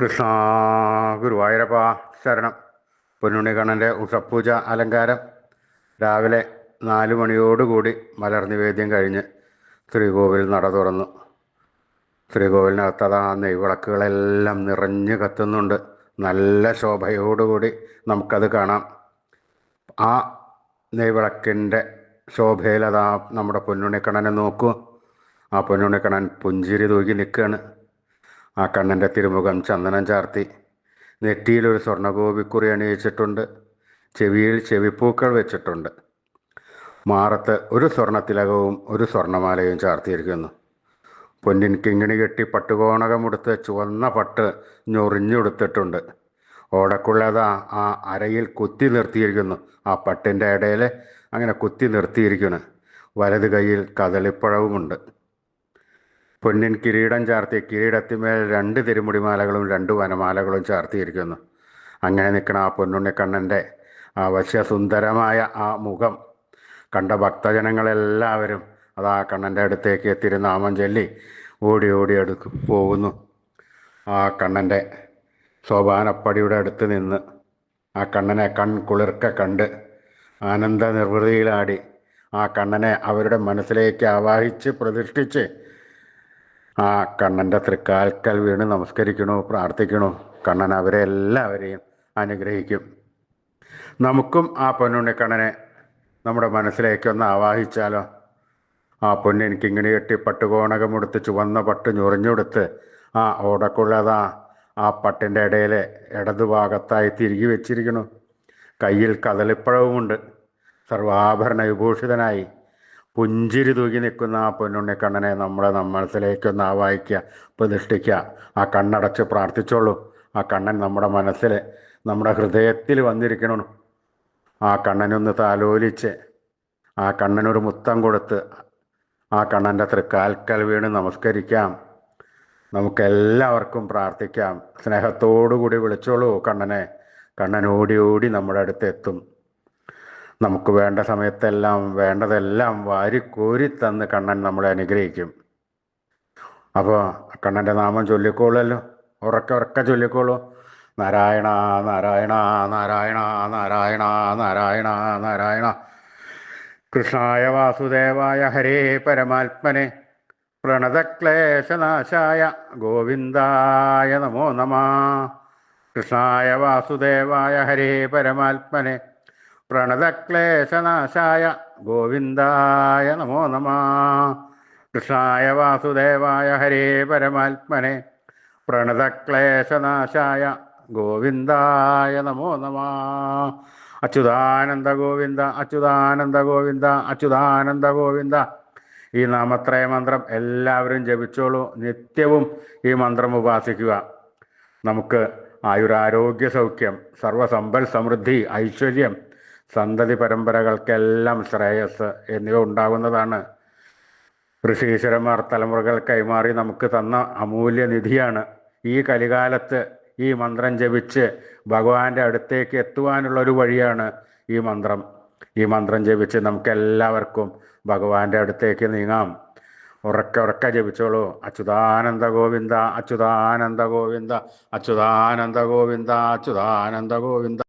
കൃഷ്ണ ഗുരുവായൂരപ്പ ശരണം. പൊന്നുണ്ണിക്കണ്ണന്റെ ഉഷപ്പൂജ അലങ്കാരം. രാവിലെ നാല് മണിയോടുകൂടി മലർ നിവേദ്യം കഴിഞ്ഞ് ശ്രീകോവിൽ നട തുറന്നു. ശ്രീകോവിലിനകത്തത് നെയ്വിളക്കുകളെല്ലാം നിറഞ്ഞു കത്തുന്നുണ്ട്. നല്ല ശോഭയോടുകൂടി നമുക്കത് കാണാം. ആ നെയ്വിളക്കിന്റെ ശോഭയിലതാ നമ്മുടെ പൊന്നുണ്ണിക്കണ്ണനെ നോക്കൂ. ആ പൊന്നുണ്ണിക്കണ്ണൻ പുഞ്ചിരി തൂക്കി നിൽക്കുകയാണ്. ആ കണ്ണന്റെ തിരുമുഖം ചന്ദനം ചാർത്തി. നെറ്റിയിലൊരു സ്വർണഗോപിക്കുറി അണിയിച്ചിട്ടുണ്ട്. ചെവിയിൽ ചെവിപ്പൂക്കൾ വെച്ചിട്ടുണ്ട്. മാറത്ത് ഒരു സ്വർണത്തിലകവും ഒരു സ്വർണമാലയും ചാർത്തിയിരിക്കുന്നു. പൊന്നിൻ കിങ്ങിണി കെട്ടി പട്ടുകോണകമെടുത്ത് ചുവന്ന പട്ട് ഞൊറിഞ്ഞെടുത്തിട്ടുണ്ട്. ഓടക്കുള്ളതാ ആ അരയിൽ കുത്തി നിർത്തിയിരിക്കുന്നു. ആ പട്ടിന്റെ ഇടയിൽ അങ്ങനെ കുത്തി നിർത്തിയിരിക്കുന്നു. വലത് കൈയിൽ കദളിപ്പഴവുമുണ്ട്. പൊന്നിൻ കിരീടം ചാർത്തി കിരീടത്തിന്മേൽ രണ്ട് തിരുമുടിമാലകളും രണ്ട് വനമാലകളും ചാർത്തിയിരിക്കുന്നു. അങ്ങനെ നിൽക്കണ ആ പൊന്നുണ്ണിക്കണ്ണന്റെ ആ വശ്യസുന്ദരമായ ആ മുഖം കണ്ട ഭക്തജനങ്ങളെല്ലാവരും അത് ആ കണ്ണന്റെ അടുത്തേക്ക് തിരുനാമം ചൊല്ലി ഓടി ഓടി അടുക്ക് പോകുന്നു. ആ കണ്ണന്റെ സോപാനപ്പടിയുടെ അടുത്ത് നിന്ന് ആ കണ്ണനെ കൺ കുളിർക്ക കണ്ട് ആനന്ദ നിർവൃതിയിലാടി ആ കണ്ണനെ അവരുടെ മനസ്സിലേക്ക് ആവാഹിച്ച് പ്രതിഷ്ഠിച്ച് ആ കണ്ണന്റെ തൃക്കാൽക്കൽ വീണ് നമസ്കരിക്കണു പ്രാർത്ഥിക്കണു. കണ്ണൻ അവരെ എല്ലാവരെയും അനുഗ്രഹിക്കും. നമുക്കും ആ പൊന്നുണ്ണിക്കണ്ണനെ നമ്മുടെ മനസ്സിലേക്കൊന്ന് ആവാഹിച്ചാലോ? ആ പൊന്നിൻ ഇങ്ങനെ കെട്ടി പട്ടുകോണകമെടുത്ത് ചുവന്ന പട്ട് ഞൊറിഞ്ഞെടുത്ത് ആ ഓടക്കുള്ളതാ ആ പട്ടിന്റെ ഇടയിൽ ഇടതുഭാഗത്തായി തിരികെ വെച്ചിരിക്കുന്നു കയ്യിൽ കദളിപ്പഴവുമുണ്ട്. സർവാഭരണ വിഭൂഷിതനായി പുഞ്ചിരി തൂക്കി നിൽക്കുന്ന ആ പൊന്നുണ്ണിക്കണ്ണനെ നമ്മളെ മനസ്സിലേക്കൊന്ന് ആവാഹിക്കുക പ്രതിഷ്ഠിക്കുക. ആ കണ്ണടച്ച് പ്രാർത്ഥിച്ചോളൂ. ആ കണ്ണൻ നമ്മുടെ മനസ്സിൽ നമ്മുടെ ഹൃദയത്തിൽ വന്നിരിക്കണം ആ കണ്ണനൊന്ന് താലോലിച്ച് ആ കണ്ണനൊരു മുത്തം കൊടുത്ത് ആ കണ്ണന്റെ തൃക്കാൽക്കൽ വീണ് നമസ്കരിക്കാം. നമുക്കെല്ലാവർക്കും പ്രാർത്ഥിക്കാം. സ്നേഹത്തോടു കൂടി വിളിച്ചോളൂ കണ്ണനെ. കണ്ണൻ ഓടി ഓടി നമ്മുടെ അടുത്ത് എത്തും നമുക്ക് വേണ്ട സമയത്തെല്ലാം വേണ്ടതെല്ലാം വാരിക്കോരി തന്ന് കണ്ണൻ നമ്മളെ അനുഗ്രഹിക്കും. അപ്പോൾ കണ്ണന്റെ നാമം ചൊല്ലിക്കോളല്ലോ. ഉറക്കെ ഉറക്കെ ചൊല്ലിക്കോളൂ. നാരായണ നാരായണ നാരായണ നാരായണ നാരായണ നാരായണ. കൃഷ്ണായ വാസുദേവായ ഹരേ പരമാത്മനെ. പ്രണതക്ലേശനാശായ ഗോവിന്ദായ നമോ നമ. കൃഷ്ണായ വാസുദേവായ ഹരേ പരമാത്മനെ. പ്രണതക്ലേശനാശായ ഗോവിന്ദായ നമോ നമ. കൃഷ്ണായ വാസുദേവായ ഹരേ പരമാത്മനെ. പ്രണതക്ലേശനാശായ ഗോവിന്ദായ നമോ നമ. അച്യുതാനന്ദ ഗോവിന്ദ അച്യുതാനന്ദ ഗോവിന്ദ അച്യുതാനന്ദ ഗോവിന്ദ. ഈ നാമത്രയ മന്ത്രം എല്ലാവരും ജപിച്ചോളൂ. നിത്യവും ഈ മന്ത്രം ഉപാസിക്കുക. നമുക്ക് ആയുരാരോഗ്യ സൗഖ്യം സർവസമ്പൽ സമൃദ്ധി ഐശ്വര്യം സന്തതി പരമ്പരകൾക്കെല്ലാം ശ്രേയസ് എന്നിവ ഉണ്ടാകുന്നതാണ്. ഋഷീശ്വരന്മാർ തലമുറകൾ കൈമാറി നമുക്ക് തന്ന അമൂല്യ നിധിയാണ്. ഈ കലികാലത്ത് ഈ മന്ത്രം ജപിച്ച് ഭഗവാന്റെ അടുത്തേക്ക് എത്തുവാനുള്ള ഒരു വഴിയാണ് ഈ മന്ത്രം. ഈ മന്ത്രം ജപിച്ച് നമുക്ക് എല്ലാവർക്കും ഭഗവാന്റെ അടുത്തേക്ക് നീങ്ങാം. ഉറക്കെ ഉറക്കെ ജപിച്ചോളൂ. അച്യുതാനന്ദ ഗോവിന്ദ അച്യുതാനന്ദ ഗോവിന്ദ അച്യുതാനന്ദ ഗോവിന്ദ അച്യുതാനന്ദ ഗോവിന്ദ.